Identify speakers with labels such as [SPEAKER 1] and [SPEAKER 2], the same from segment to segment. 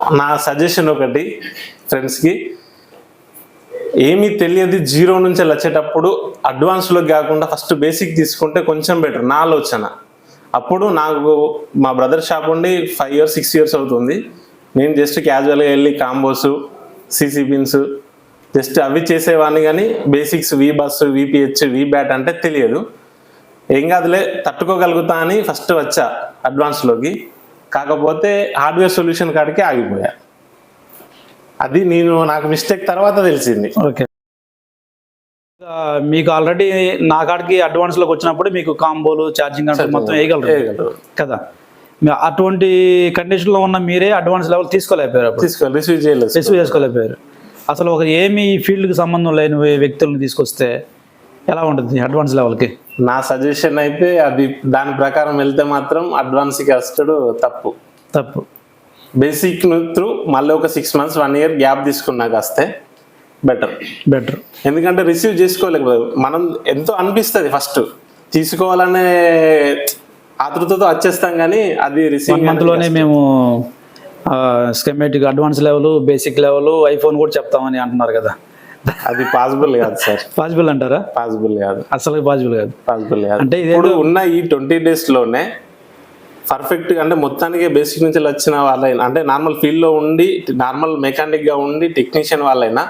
[SPEAKER 1] నా సజెషన్ ఒకటి ఫ్రెండ్స్కి ఏమీ తెలియదు జీరో నుంచి వచ్చేటప్పుడు అడ్వాన్స్లో కాకుండా ఫస్ట్ బేసిక్ తీసుకుంటే కొంచెం బెటర్ నా ఆలోచన. అప్పుడు నాకు మా బ్రదర్ షాప్ ఉండి ఫైవ్ ఇయర్స్ సిక్స్ ఇయర్స్ అవుతుంది. నేను జస్ట్ క్యాజువల్గా వెళ్ళి కాంబోస్ సీసీ పిన్స్ జస్ట్ అవి చేసేవాడిని కానీ basics V bus VPH V bat అంటే తెలియదు. ఏం కాదులే తట్టుకోగలుగుతా అని ఫస్ట్ వచ్చా అడ్వాన్స్లోకి కాకపోతే హార్డ్వేర్ సొల్యూషన్ కాడికి ఆగిపోయా. అది నేను నాకు మిస్టేక్ తర్వాత తెలిసింది.
[SPEAKER 2] ఓకే. మీకు ఆల్రెడీ నా కాడికి అడ్వాన్స్లోకి వచ్చినప్పుడు మీకు కాంబోలు ఛార్జింగ్ అంటే మొత్తం వేయగలరు. కదా. అటువంటి కండిషన్లో ఉన్న మీరే అడ్వాన్స్ లెవెల్ తీసుకోలేకపోయారు
[SPEAKER 1] రిసీవ్ చేయలేదు.
[SPEAKER 2] రిసీవ్ చేసుకోలేకపోయారు. అసలు ఒక ఏమి ఈ ఫీల్డ్కి సంబంధం లేని వ్యక్తులను తీసుకొస్తే ఎలా ఉంటుంది అడ్వాన్స్ లెవెల్కి
[SPEAKER 1] నా సజెషన్ అయితే అది దాని ప్రకారం వెళ్తే మాత్రం అడ్వాన్స్కి వస్తాడు తప్పు.
[SPEAKER 2] తప్పు.
[SPEAKER 1] బేసిక్ త్రూ మళ్ళీ ఒక six months one year gap తీసుకున్నాక వస్తే బెటర్
[SPEAKER 2] బెటర్
[SPEAKER 1] ఎందుకంటే రిసీవ్ చేసుకోలేకపోతే మనం ఎంతో అనిపిస్తుంది ఫస్ట్ తీసుకోవాలనే ఆతృతతో వచ్చేస్తాం కానీ అది రిసీవ్
[SPEAKER 2] మంత్లోనే మేము schematic advance level basic level iPhone కూడా చెప్తామని అంటున్నారు కదా.
[SPEAKER 1] అది పాసిబుల్ కాదు సార్.
[SPEAKER 2] పాసిబుల్ అంటారా?
[SPEAKER 1] పాసిబుల్ కాదు.
[SPEAKER 2] అసలు పాసిబుల్ కాదు.
[SPEAKER 1] పాసిబుల్ కాదు.
[SPEAKER 2] అంటే
[SPEAKER 1] ఇప్పుడు ఉన్న ఈ ట్వంటీ డేస్లోనే పర్ఫెక్ట్ అంటే మొత్తానికి బేసిక్ నుంచి వచ్చిన వాళ్ళైనా అంటే నార్మల్ ఫీల్డ్లో ఉండి నార్మల్ మెకానిక్గా ఉండి టెక్నీషియన్ వాళ్ళైనా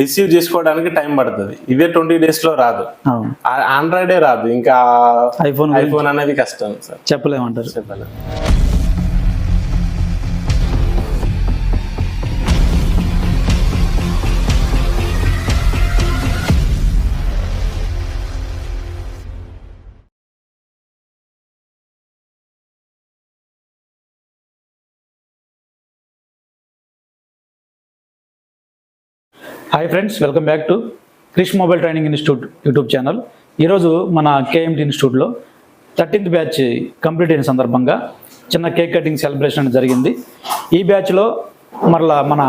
[SPEAKER 1] రిసీవ్ చేసుకోవడానికి టైం పడుతుంది. ఇదే ట్వంటీ డేస్లో రాదు. ఆండ్రాయిడే రాదు. ఇంకా
[SPEAKER 2] ఐఫోన్
[SPEAKER 1] ఐఫోన్ అనేది కష్టం సార్.
[SPEAKER 2] చెప్పలేమంటారు.
[SPEAKER 1] చెప్పాలి.
[SPEAKER 2] Hi friends welcome back to Krish mobile training institute YouTube channel ఈరోజు మన కేఎంటి ఇన్స్టిట్యూట్లో థర్టీన్త్ బ్యాచ్ కంప్లీట్ అయిన సందర్భంగా చిన్న కేక్ కటింగ్ సెలబ్రేషన్ అనేది జరిగింది. ఈ బ్యాచ్లో మరలా మన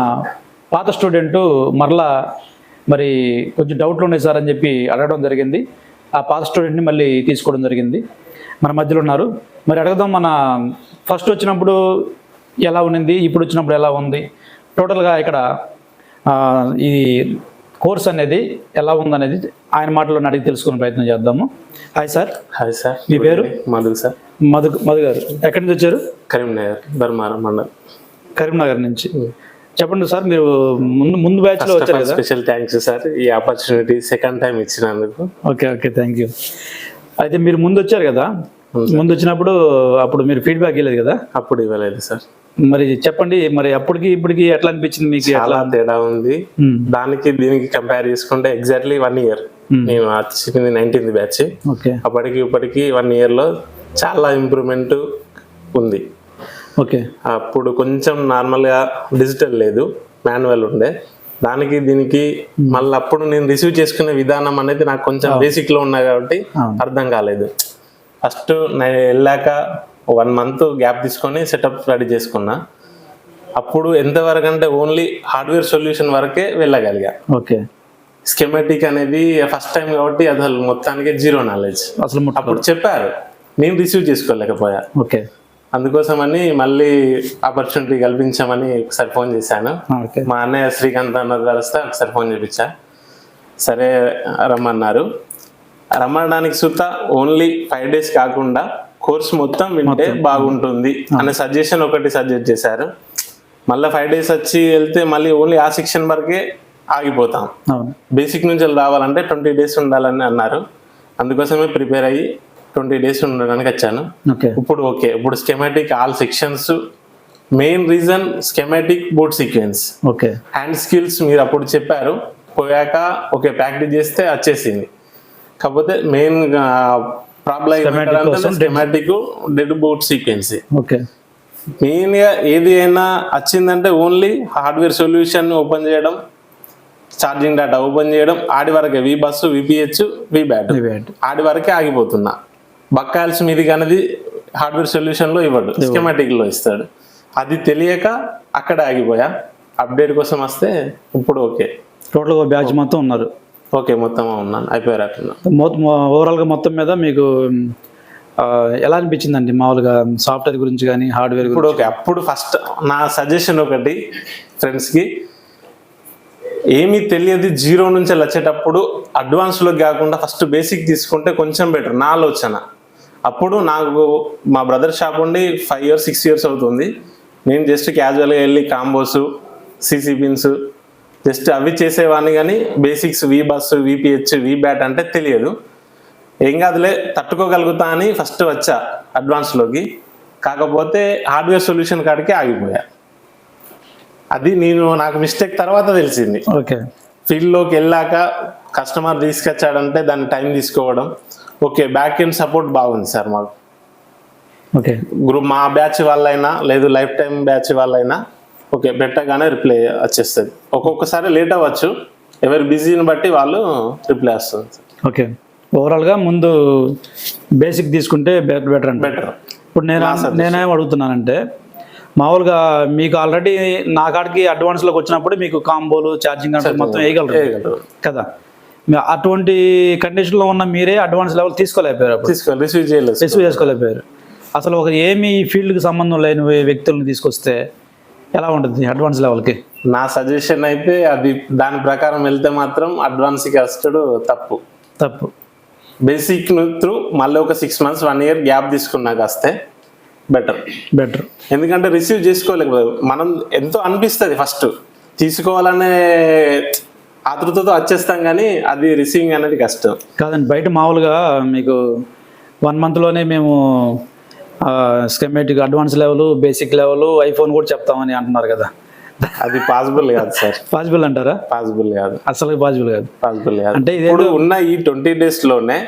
[SPEAKER 2] పాత స్టూడెంట్ మరలా మరి కొంచెం డౌట్లు ఉన్నాయి సార్ అని చెప్పి అడగడం జరిగింది. ఆ పాత స్టూడెంట్ని మళ్ళీ తీసుకోవడం జరిగింది. మన మధ్యలో ఉన్నారు. మరి అడగదాం మన ఫస్ట్ వచ్చినప్పుడు ఎలా ఉన్నింది ఇప్పుడు వచ్చినప్పుడు ఎలా ఉంది? టోటల్గా ఇక్కడ ఈ కోర్స్ అనేది ఎలా ఉందనేది ఆయన మాటలో అడిగి తెలుసుకునే ప్రయత్నం చేద్దాము. హాయ్ సార్
[SPEAKER 1] హాయ్ సార్
[SPEAKER 2] మీ పేరు?
[SPEAKER 1] మధు సార్
[SPEAKER 2] మధు మధు గారు. ఎక్కడి నుంచి వచ్చారు?
[SPEAKER 1] కరీంనగర్ ధర్మారం మండల్.
[SPEAKER 2] కరీంనగర్ నుంచి. చెప్పండి సార్ మీరు ముందు ముందు బ్యాచ్లో వచ్చారు కదా?
[SPEAKER 1] స్పెషల్ థ్యాంక్స్ సార్ ఈ ఆపర్చునిటీ సెకండ్ టైం ఇచ్చినందుకు.
[SPEAKER 2] ఓకే ఓకే థ్యాంక్ యూ అయితే మీరు ముందు వచ్చారు కదా? ముందు వచ్చినప్పుడు అప్పుడు మీరు ఫీడ్బ్యాక్ ఇవ్వలేదు కదా?
[SPEAKER 1] అప్పుడు ఇవ్వలేదు సార్
[SPEAKER 2] మరి చెప్పండి మరి అప్పటికి ఇప్పటికి ఎట్లా అనిపించింది మీకు
[SPEAKER 1] చాలా తేడా ఉంది. దానికి దీనికి కంపేర్ చేసుకుంటే ఎగ్జాక్ట్లీ వన్ ఇయర్ నేను వచ్చింది నైన్టీన్త్ బ్యాచ్ అప్పటికి ఇప్పటికి వన్ ఇయర్లో చాలా ఇంప్రూవ్మెంట్ ఉంది.
[SPEAKER 2] ఓకే.
[SPEAKER 1] అప్పుడు కొంచెం నార్మల్గా డిజిటల్ లేదు మాన్యువల్ ఉండే. దానికి దీనికి మళ్ళీ అప్పుడు నేను రిసీవ్ చేసుకునే విధానం అనేది నాకు కొంచెం బేసిక్లో ఉన్నా కాబట్టి. అర్థం కాలేదు. ఫస్ట్ నేను వెళ్ళాక వన్ మంత్ గ్యాప్ తీసుకొని సెటప్ రెడీ చేసుకున్నా. అప్పుడు ఎంతవరకు అంటే ఓన్లీ హార్డ్వేర్ సొల్యూషన్ వరకే వెళ్ళగలిగా.
[SPEAKER 2] ఓకే.
[SPEAKER 1] స్కెమెటిక్ అనేది ఫస్ట్ టైం కాబట్టి అసలు మొత్తానికి జీరో నాలెడ్జ్.
[SPEAKER 2] అసలు
[SPEAKER 1] అప్పుడు చెప్పారు నేను రిసీవ్ చేసుకోలేకపోయా.
[SPEAKER 2] ఓకే.
[SPEAKER 1] అందుకోసమని మళ్ళీ ఆపర్చునిటీ కల్పించామని ఒకసారి ఫోన్ చేశాను.
[SPEAKER 2] ఓకే.
[SPEAKER 1] మా అన్నయ్య శ్రీకాంత్ అన్న కలిస్తే ఒకసారి ఫోన్ చేపించా. సరే రమ్మన్నారు. రమ్మడానికి సుత ఓన్లీ ఫైవ్ డేస్ కాకుండా కోర్స్ మొత్తం వింటే బాగుంటుంది అనే సజెషన్ ఒకటి సజెస్ట్ చేశారు. మళ్ళీ ఫైవ్ డేస్ వచ్చి వెళ్తే మళ్ళీ ఓన్లీ ఆ సెక్షన్ వరకే ఆగిపోతాం. బేసిక్ నుంచి రావాలంటే ట్వంటీ డేస్ ఉండాలని అన్నారు. అందుకోసమే ప్రిపేర్ అయ్యి ట్వంటీ డేస్ ఉండడానికి వచ్చాను.
[SPEAKER 2] ఓకే.
[SPEAKER 1] ఇప్పుడు ఓకే. ఇప్పుడు schematic all sections main reason schematic board sequence
[SPEAKER 2] okay.
[SPEAKER 1] Hand skills మీరు అప్పుడు చెప్పారు. పోయాక ఓకే ప్రాక్టీస్ చేస్తే వచ్చేసింది. కాకపోతే main problem schematic dead board sequence
[SPEAKER 2] okay.
[SPEAKER 1] మెయిన్గా ఏది అయినా వచ్చిందంటే ఓన్లీ హార్డ్వేర్ సొల్యూషన్ ఓపెన్ చేయడం ఛార్జింగ్ డేటా ఓపెన్ చేయడం ఆడి వరకే V bus VPH V bat ఆడి వరకే ఆగిపోతున్నా. బక్కాల్సి మీది అనేది హార్డ్వేర్ సొల్యూషన్లో ఇవ్వడు లో ఇస్తాడు. అది తెలియక అక్కడ ఆగిపోయా. అప్డేట్ కోసం వస్తే ఇప్పుడు ఓకే
[SPEAKER 2] టోటల్గా బ్యాచ్ మొత్తం ఉన్నారు.
[SPEAKER 1] ఓకే మొత్తం ఉన్నాను. అయిపోయారు అట్లా
[SPEAKER 2] మొత్తం ఓవరాల్గా మొత్తం మీద మీకు ఎలా అనిపించిందండి మామూలుగా సాఫ్ట్వేర్ గురించి కానీ హార్డ్వేర్ గురించి?
[SPEAKER 1] ఇప్పుడు ఓకే అప్పుడు ఫస్ట్ నా సజెషన్ ఒకటి ఫ్రెండ్స్కి. ఏమీ తెలియదు జీరో నుంచి వచ్చేటప్పుడు అడ్వాన్స్లో కాకుండా ఫస్ట్ బేసిక్ తీసుకుంటే కొంచెం బెటర్ నా ఆలోచన. అప్పుడు నాకు మా బ్రదర్ షాప్ ఉండి ఫైవ్ ఇయర్స్ సిక్స్ ఇయర్స్ అవుతుంది. నేను జస్ట్ క్యాజువల్గా వెళ్ళి కాంబోస్ సిసి పిన్స్ జస్ట్ అవి చేసేవాడిని కానీ basics V bus VPH V bat అంటే తెలియదు. ఏం కాదులే తట్టుకోగలుగుతా అని ఫస్ట్ వచ్చా అడ్వాన్స్లోకి కాకపోతే హార్డ్వేర్ సొల్యూషన్ కాడికి ఆగిపోయా. అది నేను నాకు మిస్టేక్ తర్వాత తెలిసింది.
[SPEAKER 2] ఓకే.
[SPEAKER 1] ఫీల్డ్లోకి వెళ్ళాక కస్టమర్ తీసుకొచ్చాడంటే దాన్ని టైం తీసుకోవడం. ఓకే బ్యాక్ ఎండ్ సపోర్ట్ బాగుంది సార్ మాకు.
[SPEAKER 2] ఓకే.
[SPEAKER 1] గ్రూప్ మా బ్యాచ్ వాళ్ళైనా లేదు లైఫ్ టైం బ్యాచ్ వాళ్ళైనా ఓకే పెట్టగానే రిప్లై వచ్చేస్తుంది. ఒక్కొక్కసారి లేట్ అవ్వచ్చు. ఎవరి బిజీని బట్టి వాళ్ళు రిప్లై వస్తుంది.
[SPEAKER 2] ఓకే. ఓవరాల్గా ముందు బేసిక్ తీసుకుంటే బెటర్ బెటర్ అంటే
[SPEAKER 1] బెటర్.
[SPEAKER 2] ఇప్పుడు నేను నేనేం అడుగుతున్నానంటే మామూలుగా మీకు ఆల్రెడీ నా కాడికి అడ్వాన్స్లోకి వచ్చినప్పుడు మీకు కాంబోలు ఛార్జింగ్ అంటే మొత్తం వేయగలరు. కదా? అటువంటి కండిషన్లో ఉన్న మీరే అడ్వాన్స్ లెవెల్ తీసుకోలేకపోయారు
[SPEAKER 1] రిసీవ్ చేయలేదు.
[SPEAKER 2] రిసీవ్ చేసుకోలేకపోయారు. అసలు ఒక ఏమి ఈ ఫీల్డ్కి సంబంధం లేని వ్యక్తులను తీసుకొస్తే ఎలా ఉంటుంది అడ్వాన్స్ లెవెల్కి
[SPEAKER 1] నా సజెషన్ అయితే అది దాని ప్రకారం వెళ్తే మాత్రం అడ్వాన్స్కి వస్తాడు తప్పు.
[SPEAKER 2] తప్పు.
[SPEAKER 1] బేసిక్ త్రూ మళ్ళీ ఒక six months one year gap తీసుకున్నాక వస్తే బెటర్
[SPEAKER 2] బెటర్
[SPEAKER 1] ఎందుకంటే రిసీవ్ చేసుకోలేకపోదు మనం ఎంతో అనిపిస్తుంది ఫస్ట్ తీసుకోవాలనే ఆతృతతో వచ్చేస్తాం కానీ అది రిసీవింగ్ అనేది కష్టం.
[SPEAKER 2] కాదండి బయట మామూలుగా మీకు వన్ మంత్లోనే మేము schematic advance level basic level iPhone కూడా చెప్తామని అంటున్నారు కదా.
[SPEAKER 1] అది పాసిబుల్ కాదు సార్.
[SPEAKER 2] పాసిబుల్ అంటారా?
[SPEAKER 1] పాసిబుల్ కాదు.
[SPEAKER 2] అసలు పాసిబుల్ కాదు.
[SPEAKER 1] పాసిబుల్ కాదు.
[SPEAKER 2] అంటే
[SPEAKER 1] ఇప్పుడు ఉన్న ఈ ట్వంటీ లోనే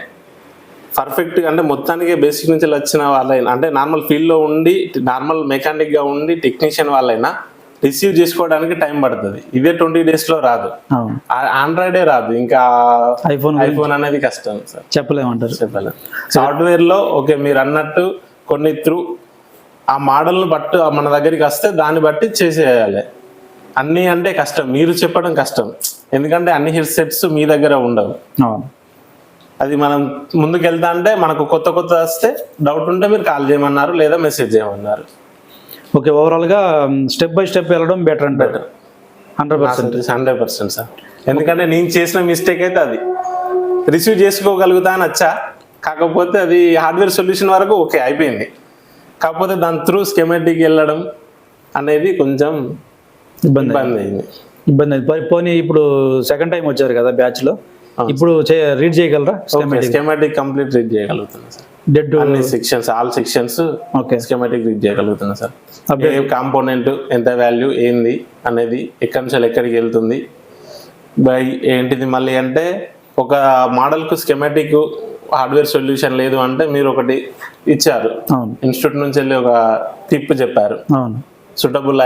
[SPEAKER 1] పర్ఫెక్ట్ అంటే మొత్తానికి బేసిక్ నుంచి వచ్చిన వాళ్ళైనా అంటే నార్మల్ ఫీల్డ్లో ఉండి నార్మల్ మెకానిక్గా ఉండి టెక్నీషియన్ వాళ్ళైనా రిసీవ్ చేసుకోవడానికి టైం పడుతుంది. ఇదే ట్వంటీ లో రాదు. ఆండ్రాయిడే రాదు. ఇంకా
[SPEAKER 2] ఐఫోన్
[SPEAKER 1] ఐఫోన్ అనేది కష్టం సార్.
[SPEAKER 2] చెప్పలేమంటారు.
[SPEAKER 1] చెప్పాలి. సాఫ్ట్వేర్లో ఓకే మీరు అన్నట్టు కొన్ని త్రూ ఆ మోడల్ని బట్టు మన దగ్గరికి వస్తే దాన్ని బట్టి చేసేయాలి. అన్నీ అంటే కష్టం. మీరు చెప్పడం కష్టం. ఎందుకంటే అన్ని హెడ్ సెట్స్ మీ దగ్గర ఉండవు. అది మనం ముందుకు వెళ్తా అంటే మనకు కొత్త కొత్త వస్తే డౌట్ ఉంటే మీరు కాల్ చేయమన్నారు లేదా మెసేజ్ చేయమన్నారు.
[SPEAKER 2] ఓకే ఓవరాల్గా స్టెప్ బై స్టెప్ వెళ్ళడం బెటర్ అంటారు. Hundred percent
[SPEAKER 1] hundred percent sir ఎందుకంటే నేను చేసిన మిస్టేక్ అయితే అది. రిసీవ్ చేసుకోగలుగుతా అని వచ్చా? కాకపోతే అది హార్డ్వేర్ సొల్యూషన్ వరకు ఓకే అయిపోయింది. కాకపోతే దాని త్రూ స్కెమెటిక్ వెళ్ళడం అనేది కొంచెం
[SPEAKER 2] ఇబ్బంది
[SPEAKER 1] ఇబ్బంది అయింది.
[SPEAKER 2] ఇబ్బంది అయింది. పోనీ- ఇప్పుడు సెకండ్ టైం వచ్చారు కదా బ్యాచ్లో ఇప్పుడు రీడ్ చేయగలరా?
[SPEAKER 1] స్కెమెటిక్ కంప్లీట్ రీడ్ చేయగలుగుతున్నా సార్.
[SPEAKER 2] డెడ్
[SPEAKER 1] అన్ని sections all sections
[SPEAKER 2] okay.
[SPEAKER 1] Schematic read చేయగలుగుతున్నా sir. ఏ కాంపోనెంట్ ఎంత వాల్యూ ఏంది అనేది ఎక్కడి నుంచి ఎక్కడికి వెళ్తుంది. బై ఏంటిది మళ్ళీ అంటే ఒక మోడల్కు స్కెమెటిక్ హార్డ్వేర్ సొల్యూషన్ లేదు అంటే మీరు ఒకటి ఇచ్చారు.
[SPEAKER 2] అవును.
[SPEAKER 1] ఇన్స్టిట్యూట్ నుంచి వెళ్ళి ఒక టిప్ చెప్పారు.
[SPEAKER 2] అవును.
[SPEAKER 1] సూటబుల్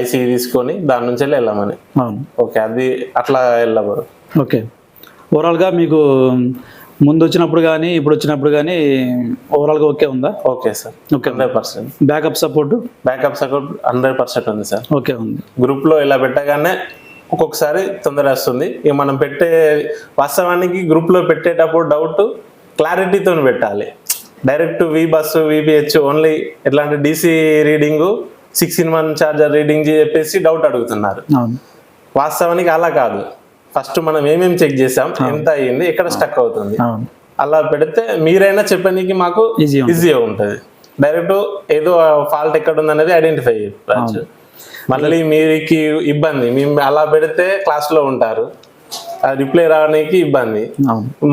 [SPEAKER 1] ఐసీ తీసుకొని దాని నుంచి వెళ్ళి వెళ్ళమని.
[SPEAKER 2] అవును.
[SPEAKER 1] ఓకే అది అట్లా వెళ్ళబోరు
[SPEAKER 2] ఓకే. ఓవరాల్గా మీకు ముందు వచ్చినప్పుడు కానీ ఇప్పుడు వచ్చినప్పుడు కానీ ఓవరాల్గా ఓకే ఉందా?
[SPEAKER 1] Okay sir.
[SPEAKER 2] Okay.
[SPEAKER 1] Hundred percent.
[SPEAKER 2] Backup support?
[SPEAKER 1] Backup support hundred percent ఉంది సార్.
[SPEAKER 2] ఓకే ఉంది.
[SPEAKER 1] గ్రూప్లో ఇలా పెట్టగానే ఒక్కొక్కసారి తొందర వస్తుంది. ఇక మనం పెట్టే వాస్తవానికి గ్రూప్లో పెట్టేటప్పుడు డౌట్ క్లారిటీతో పెట్టాలి. Direct V bus VPH only ఎట్లాంటి DC reading six in one charger reading చెప్పేసి డౌట్ అడుగుతున్నారు. వాస్తవానికి అలా కాదు. ఫస్ట్ మనం ఏమేమి చెక్ చేసాం ఎంత అయ్యింది ఎక్కడ స్టక్ అవుతుంది. అలా పెడితే మీరైనా చెప్పడానికి మాకు
[SPEAKER 2] Easy ఉంటుంది.
[SPEAKER 1] ఈజీగా ఉంటుంది. డైరెక్ట్ ఏదో ఫాల్ట్ ఎక్కడ ఉంది అనేది ఐడెంటిఫై చేయవచ్చు మళ్ళీ మీరికి ఇబ్బంది. మేము అలా పెడితే క్లాస్లో ఉంటారు రిప్లై రావడానికి ఇబ్బంది.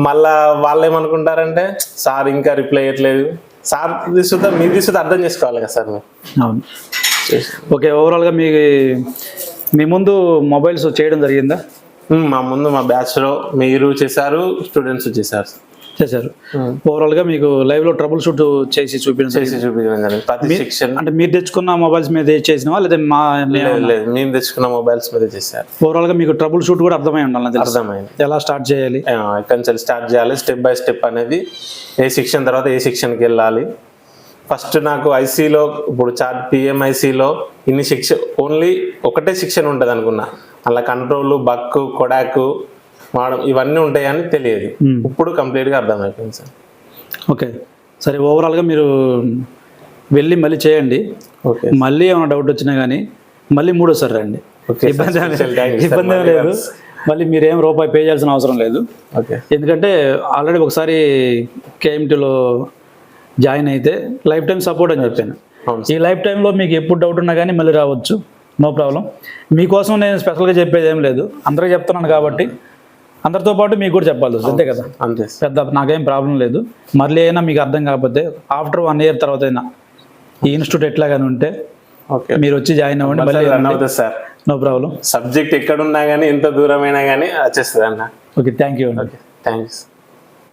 [SPEAKER 1] మళ్ళా వాళ్ళు ఏమనుకుంటారంటే సార్ ఇంకా రిప్లై ఇవ్వట్లేదు. సార్ తీసుకుంటా మీరు తీసుకుంటే అర్థం చేసుకోవాలి కదా సార్
[SPEAKER 2] అవును. ఓకే ఓవరాల్గా మీ మీ ముందు మొబైల్స్ చేయడం జరిగిందా?
[SPEAKER 1] మా ముందు మా బ్యాచ్లో మీరు చేశారు స్టూడెంట్స్ చేశారు.
[SPEAKER 2] చేశారు. ఓవరాల్గా మీకు లైవ్లో ట్రబుల్ షూట్ చేసి
[SPEAKER 1] సెక్షన్
[SPEAKER 2] అంటే మీరు తెచ్చుకున్న మొబైల్స్ మీద చేసినవా? లేదా మా
[SPEAKER 1] మేము తెచ్చుకున్న మొబైల్స్ మీద చేశారు.
[SPEAKER 2] ఓవరాల్గా మీకు ట్రబుల్ షూట్ కూడా అర్థమై ఉండాలి
[SPEAKER 1] అర్థమైంది.
[SPEAKER 2] ఎలా స్టార్ట్ చేయాలి?
[SPEAKER 1] ఆ, ఎక్కడి నుంచి స్టార్ట్ చేయాలి? స్టెప్ బై స్టెప్ అనేది ఏ సెక్షన్ తర్వాత ఏ సెక్షన్కి వెళ్ళాలి? ఫస్ట్ నాకు ఐసీలో ఇప్పుడు చార్ట్ పిఎంఐసిలో ఇన్ని సెక్షన్ ఓన్లీ ఒకటే సెక్షన్ ఉంటుంది అనుకున్నా అలా కంట్రోల్ బక్కు కొడాకు మాడం ఇవన్నీ ఉంటాయని తెలియదు. ఇప్పుడు కంప్లీట్గా అర్థమైపోయింది సార్.
[SPEAKER 2] ఓకే. సరే ఓవరాల్గా మీరు వెళ్ళి మళ్ళీ చేయండి.
[SPEAKER 1] ఓకే.
[SPEAKER 2] మళ్ళీ ఏమైనా డౌట్ వచ్చినా కానీ మళ్ళీ మూడోసారి రండి. ఇబ్బంది. ఇబ్బంది లేదు. మళ్ళీ మీరేం రూపాయి పే చేయాల్సిన అవసరం లేదు.
[SPEAKER 1] ఓకే.
[SPEAKER 2] ఎందుకంటే ఆల్రెడీ ఒకసారి కేఎంటీలో జాయిన్ అయితే లైఫ్ టైం సపోర్ట్ అని చెప్పాను. ఈ లైఫ్ టైంలో మీకు ఎప్పుడు డౌట్ ఉన్నా కానీ మళ్ళీ రావచ్చు. No problem. మీకోసం నేను స్పెషల్గా చెప్పేది ఏం లేదు. అందరికీ చెప్తున్నాను కాబట్టి అందరితో పాటు మీకు కూడా చెప్పాలి. అంతే కదా?
[SPEAKER 1] అంతే
[SPEAKER 2] పెద్ద నాకేం ప్రాబ్లం లేదు. మళ్ళీ అయినా మీకు అర్థం కాకపోతే ఆఫ్టర్ వన్ ఇయర్ తర్వాత అయినా ఈ ఇన్స్టిట్యూట్ ఎట్లాగానే ఉంటే
[SPEAKER 1] ఓకే.
[SPEAKER 2] మీరు వచ్చి జాయిన్ అవ్వండి మళ్ళీ
[SPEAKER 1] సార్.
[SPEAKER 2] నో ప్రాబ్లం
[SPEAKER 1] సబ్జెక్ట్ ఎక్కడున్నా కానీ ఎంత దూరమైనా కానీ వచ్చేస్తుంది అన్న.
[SPEAKER 2] Okay thank you
[SPEAKER 1] okay thanks